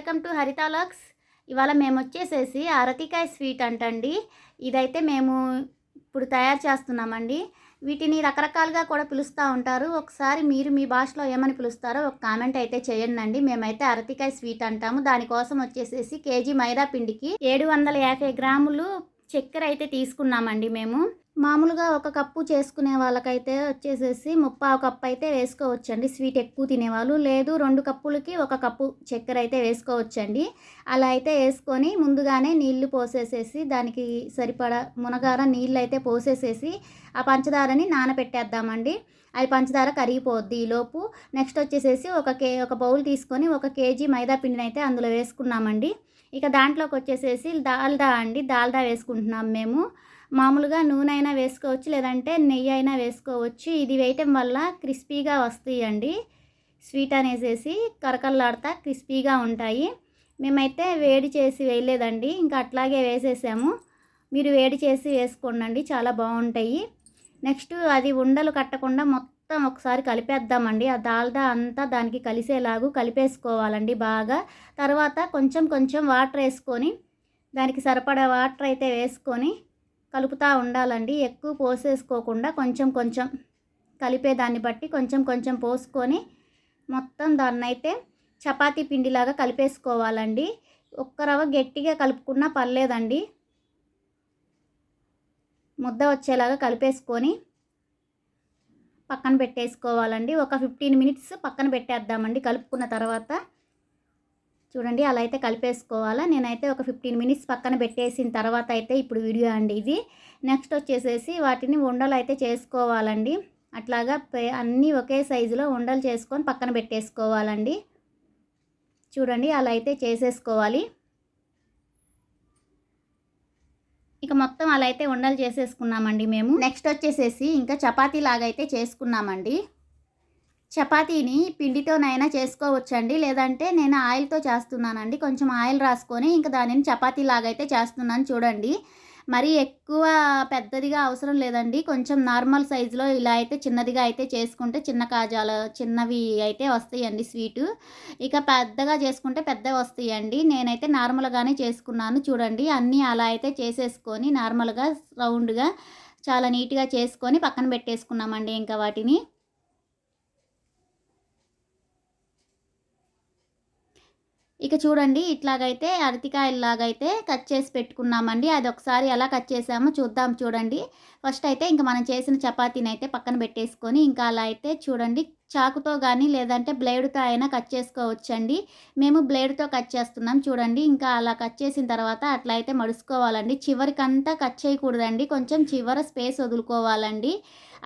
Welcome to హరితాలాక్స్ ఇవాళ మేము వచ్చేసేసి అరటికాయ స్వీట్ అంటండి. ఇదైతే మేము ఇప్పుడు తయారు చేస్తున్నామండి. వీటిని రకరకాలుగా కూడా పిలుస్తూ ఉంటారు. ఒకసారి మీరు మీ భాషలో ఏమని పిలుస్తారో ఒక కామెంట్ అయితే చేయండి అండి మేమైతే అరటికాయ స్వీట్ అంటాము. దానికోసం వచ్చేసేసి కేజీ మైదా పిండికి ఏడు వందల యాభై గ్రాములు చక్కెర అయితే తీసుకున్నామండి మేము. మామూలుగా ఒక కప్పు చేసుకునే వాళ్ళకైతే వచ్చేసేసి ముప్పావు కప్పు అయితే వేసుకోవచ్చండి. స్వీట్ ఎక్కువ తినేవాళ్ళు. లేదు రెండు కప్పులకి ఒక కప్పు చక్కెర అయితే వేసుకోవచ్చండి. అలా అయితే వేసుకొని ముందుగానే నీళ్ళు పోసేసేసి దానికి సరిపడా మునగార నీళ్ళు అయితే పోసేసేసి ఆ పంచదారని నానబెట్టేద్దామండి అది పంచదార కరిగిపోద్ది ఈలోపు నెక్స్ట్ వచ్చేసేసి ఒక కే ఒక బౌల్ తీసుకొని ఒక కేజీ మైదా పిండిని అయితే అందులో వేసుకున్నామండి. ఇక దాంట్లోకి వచ్చేసేసి దాల్దా అండి దాల్దా వేసుకుంటున్నాం మేము. మామూలుగా నూనె అయినా వేసుకోవచ్చు లేదంటే నెయ్యి అయినా వేసుకోవచ్చు. ఇది వేయటం వల్ల క్రిస్పీగా వస్తాయండి. స్వీట్ అనేసేసి కరకల్లాడతా క్రిస్పీగా ఉంటాయి. మేమైతే వేడి చేసి వేయలేదండి ఇంకా అట్లాగే వేసేసాము. మీరు వేడి చేసి వేసుకోండి చాలా బాగుంటాయి. నెక్స్ట్ అది ఉండలు కట్టకుండా మొత్తం మొత్తం ఒకసారి కలిపేద్దామండి. ఆ దాల్దా అంతా దానికి కలిసేలాగూ కలిపేసుకోవాలండి బాగా. తర్వాత కొంచెం కొంచెం వాటర్ వేసుకొని దానికి సరిపడా వాటర్ అయితే వేసుకొని కలుపుతూ ఉండాలండి. ఎక్కువ పోసేసుకోకుండా కొంచెం కొంచెం కలిపేదాన్ని బట్టి కొంచెం కొంచెం పోసుకొని మొత్తం దాన్ని అయితే చపాతీ పిండిలాగా కలిపేసుకోవాలండి. ఒక్క రవ్వ గట్టిగా కలుపుకున్నా పర్లేదండి. ముద్ద వచ్చేలాగా కలిపేసుకొని పక్కన పెట్టేసుకోవాలండి. ఒక ఫిఫ్టీన్ మినిట్స్ పక్కన పెట్టేద్దామండి కలుపుకున్న తర్వాత. చూడండి అలా అయితే కలిపేసుకోవాలా. నేనైతే ఒక ఫిఫ్టీన్ మినిట్స్ పక్కన పెట్టేసిన తర్వాత అయితే ఇప్పుడు వీడియో అండి ఇది. నెక్స్ట్ వచ్చేసేసి వాటిని ఉండలు అయితే చేసుకోవాలండి. అట్లాగా అన్నీ ఒకే సైజులో ఉండలు చేసుకొని పక్కన పెట్టేసుకోవాలండి. చూడండి అలా అయితే చేసేసుకోవాలి. ఇక మొత్తం అలా అయితే ఉండలు చేసేసుకున్నామండి మేము. నెక్స్ట్ వచ్చేసేసి ఇంకా చపాతీ లాగా అయితే చేసుకున్నామండి. చపాతీని పిండితోనైనా చేసుకోవచ్చండి లేదంటే నేను ఆయిల్తో చేస్తున్నానండి. కొంచెం ఆయిల్ రాసుకొని ఇంకా దానిని చపాతీ లాగైతే చేస్తున్నాను చూడండి. మరీ ఎక్కువ పెద్దదిగా అవసరం లేదండి. కొంచెం నార్మల్ సైజులో ఇలా అయితే చిన్నదిగా అయితే చేసుకుంటే చిన్న కాజాలు చిన్నవి అయితే వస్తాయండి స్వీటు. ఇక పెద్దగా చేసుకుంటే పెద్దవి వస్తాయండి. నేనైతే నార్మల్గానే చేసుకున్నాను చూడండి. అన్నీ అలా అయితే చేసేసుకొని నార్మల్గా రౌండ్గా చాలా నీట్గా చేసుకొని పక్కన పెట్టేసుకున్నామండి ఇంకా వాటిని. ఇక చూడండి ఇట్లాగైతే అరటికాయలాగైతే కట్ చేసి పెట్టుకున్నామండి. అది ఒకసారి ఎలా కట్ చేసామో చూద్దాం చూడండి. ఫస్ట్ అయితే ఇంకా మనం చేసిన చపాతీని అయితే పక్కన పెట్టేసుకొని ఇంకా అలా అయితే చూడండి చాకుతో కానీ లేదంటే బ్లేడ్తో అయినా కట్ చేసుకోవచ్చండి. మేము బ్లేడ్తో కట్ చేస్తున్నాం చూడండి. ఇంకా అలా కట్ చేసిన తర్వాత అట్లా అయితే మడుచుకోవాలండి. చివరికంతా కట్ చేయకూడదండి. కొంచెం చివర స్పేస్ వదులుకోవాలండి.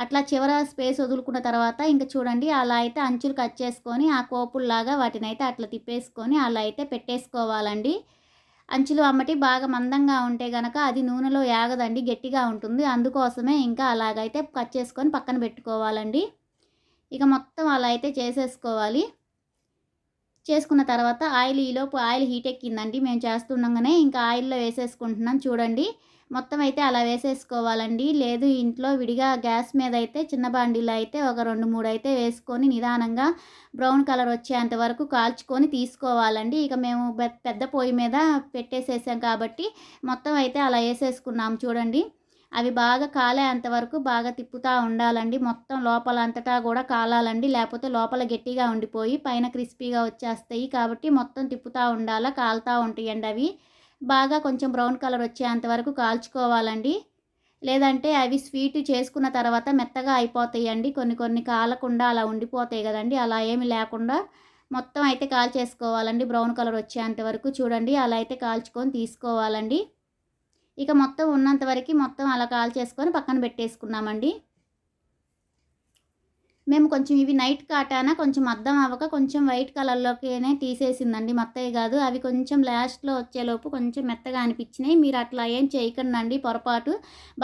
అట్లా చివర స్పేస్ వదులుకున్న తర్వాత ఇంకా చూడండి. అలా అయితే అంచులు కట్ చేసుకొని ఆ కోపుల్లాగా వాటిని అయితే అట్లా తిప్పేసుకొని అలా అయితే పెట్టేసుకోవాలండి. అంచులు అమ్మటి బాగా మందంగా ఉంటే గనక అది నూనెలో యాగదండి. గట్టిగా ఉంటుంది. అందుకోసమే ఇంకా అలాగైతే కట్ చేసుకొని పక్కన పెట్టుకోవాలండి. ఇక మొత్తం అలా అయితే చేసేసుకోవాలి. చేసుకున్న తర్వాత ఆయిల్ ఈలోపు ఆయిల్ హీట్ ఎక్కిందండి. మేము చేస్తుండగానే ఇంకా ఆయిల్లో వేసేసుకుంటున్నాం చూడండి. మొత్తం అయితే అలా వేసేసుకోవాలండి. లేదు ఇంట్లో విడిగా గ్యాస్ మీద అయితే చిన్న బాండీలో అయితే ఒక రెండు మూడు అయితే వేసుకొని నిదానంగా బ్రౌన్ కలర్ వచ్చేంత వరకు కాల్చుకొని తీసుకోవాలండి. ఇక మేము పెద్ద పొయ్యి మీద పెట్టేసేసాం కాబట్టి మొత్తం అయితే అలా వేసేసుకున్నాం చూడండి. అవి బాగా కాలేంత వరకు బాగా తిప్పుతూ ఉండాలండి. మొత్తం లోపల అంతటా కూడా కాలాలండి. లేకపోతే లోపల గట్టిగా ఉండిపోయి పైన క్రిస్పీగా వచ్చేస్తాయి. కాబట్టి మొత్తం తిప్పుతూ ఉండాలా కాలుతూ ఉంటాయండి అవి. బాగా కొంచెం బ్రౌన్ కలర్ వచ్చేంత వరకు కాల్చుకోవాలండి. లేదంటే అవి స్వీట్ చేసుకున్న తర్వాత మెత్తగా అయిపోతాయండి. కొన్ని కొన్ని కాలకుండా అలా ఉండిపోతాయి కదండి. అలా ఏమి లేకుండా మొత్తం అయితే కాల్చేసుకోవాలండి. బ్రౌన్ కలర్ వచ్చేంత వరకు చూడండి. అలా అయితే కాల్చుకొని తీసుకోవాలండి. ఇక మొత్తం ఉన్నంత వరకు మొత్తం అలా కాల్ చేసుకొని పక్కన పెట్టేసుకున్నామండి. మేము కొంచెం ఇవి నైట్ కాటాన కొంచెం అద్దం అవ్వక కొంచెం వైట్ కలర్లోకినే తీసేసిందండి. మొత్తయ్య కాదు అవి కొంచెం లాస్ట్లో వచ్చేలోపు కొంచెం మెత్తగా అనిపించినాయి. మీరు అట్లా ఏం చేయకండి పొరపాటు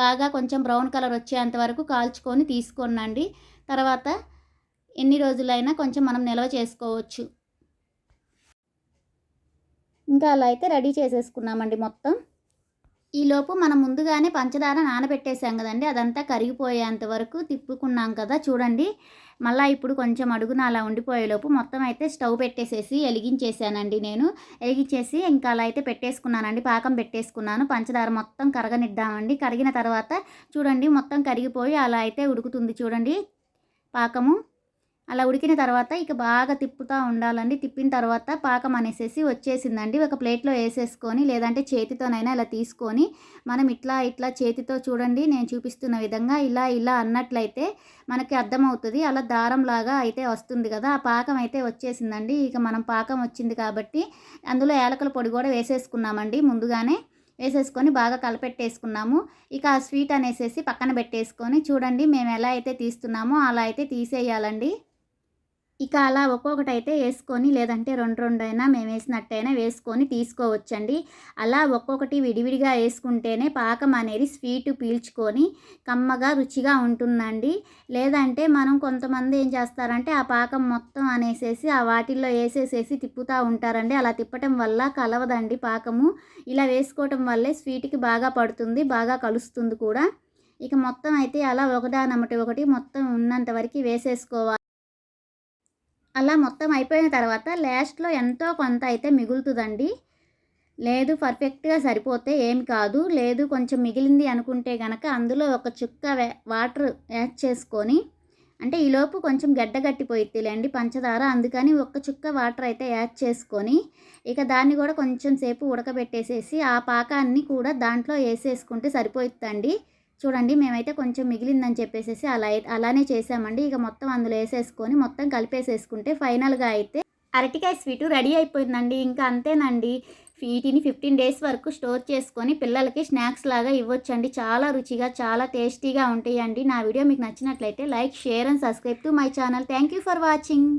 బాగా కొంచెం బ్రౌన్ కలర్ వచ్చేంత వరకు కాల్చుకొని తీసుకోనండి. తర్వాత ఎన్ని రోజులైనా కొంచెం మనం నిల్వ చేసుకోవచ్చు. ఇంకా అలా అయితే రెడీ చేసేసుకున్నామండి మొత్తం. ఈలోపు మనం ముందుగానే పంచదార నానబెట్టేసాం కదండి. అదంతా కరిగిపోయేంత వరకు తిప్పుకున్నాం కదా. చూడండి. మళ్ళీ ఇప్పుడు కొంచెం అడుగున అలా ఉండిపోయేలోపు మొత్తం అయితే స్టవ్ పెట్టేసేసి వెలిగించేసానండి నేను. వెలిగించేసి ఇంకా అలా అయితే పెట్టేసుకున్నానండి. పాకం పెట్టేసుకున్నాను. పంచదార మొత్తం కరగనిద్దామండి. కరిగిన తర్వాత చూడండి మొత్తం కరిగిపోయి అలా అయితే ఉడుకుతుంది చూడండి. పాకము అలా ఉడికిన తర్వాత ఇక బాగా తిప్పుతూ ఉండాలండి. తిప్పిన తర్వాత పాకం అనేసేసి వచ్చేసిందండి. ఒక ప్లేట్లో వేసేసుకొని లేదంటే చేతితోనైనా ఇలా తీసుకొని మనం ఇట్లా ఇట్లా చేతితో చూడండి నేను చూపిస్తున్న విధంగా ఇలా ఇలా అన్నట్లయితే మనకి అర్థమవుతుంది. అలా దారంలాగా అయితే వస్తుంది కదా. ఆ పాకం అయితే వచ్చేసిందండి. ఇక మనం పాకం వచ్చింది కాబట్టి అందులో ఏలకల పొడి కూడా వేసేసుకున్నామండి ముందుగానే. వేసేసుకొని బాగా కలపెట్టేసుకున్నాము. ఇక ఆ స్వీట్ అనేసేసి పక్కన పెట్టేసుకొని చూడండి మేము ఎలా అయితే తీస్తున్నామో అలా అయితే తీసేయాలండి. ఇక అలా ఒక్కొక్కటి అయితే వేసుకొని లేదంటే రెండు రెండు అయినా మేము వేసినట్టయినా వేసుకొని తీసుకోవచ్చండి. అలా ఒక్కొక్కటి విడివిడిగా వేసుకుంటేనే పాకం అనేది స్వీట్ పీల్చుకొని కమ్మగా రుచిగా ఉంటుందండి. లేదంటే మనం కొంతమంది ఏం చేస్తారంటే ఆ పాకం మొత్తం అనేసేసి ఆ వాటిల్లో వేసేసేసి తిప్పుతూ ఉంటారండి. అలా తిప్పటం వల్ల కలవదండి పాకము. ఇలా వేసుకోవటం వల్లే స్వీట్కి బాగా పడుతుంది బాగా కలుస్తుంది కూడా. ఇక మొత్తం అయితే అలా ఒకదానమ్మటి ఒకటి మొత్తం ఉన్నంత వరకు వేసేసుకోవాలి. అలా మొత్తం అయిపోయిన తర్వాత లాస్ట్లో ఎంతో కొంత అయితే మిగులుతుందండి. లేదు పర్ఫెక్ట్గా సరిపోతే ఏమి కాదు. లేదు కొంచెం మిగిలింది అనుకుంటే కనుక అందులో ఒక చుక్క వాటర్ యాడ్ చేసుకొని అంటే ఈలోపు కొంచెం గడ్డగట్టిపోయిద్దిలేండి పంచదార అందుకని ఒక్క చుక్క వాటర్ అయితే యాడ్ చేసుకొని ఇక దాన్ని కూడా కొంచెం సేపు ఉడకబెట్టేసేసి ఆ పాకాన్ని కూడా దాంట్లో వేసేసుకుంటే సరిపోతుందండి చూడండి మేమైతే కొంచెం మిగిలిందని చెప్పేసి అలా అలానే చేసామండి. ఇక మొత్తం అందులో వేసేసుకొని మొత్తం కలిపేసేసుకుంటే ఫైనల్గా అయితే అరటికాయ స్వీటు రెడీ అయిపోయిందండి. ఇంకా అంతేనండి. వీటిని ఫిఫ్టీన్ డేస్ వరకు స్టోర్ చేసుకొని పిల్లలకి స్నాక్స్ లాగా ఇవ్వచ్చండి. చాలా రుచిగా చాలా టేస్టీగా ఉంటాయండి. నా వీడియో మీకు నచ్చినట్లయితే like share and subscribe to my channel. Thank you for watching.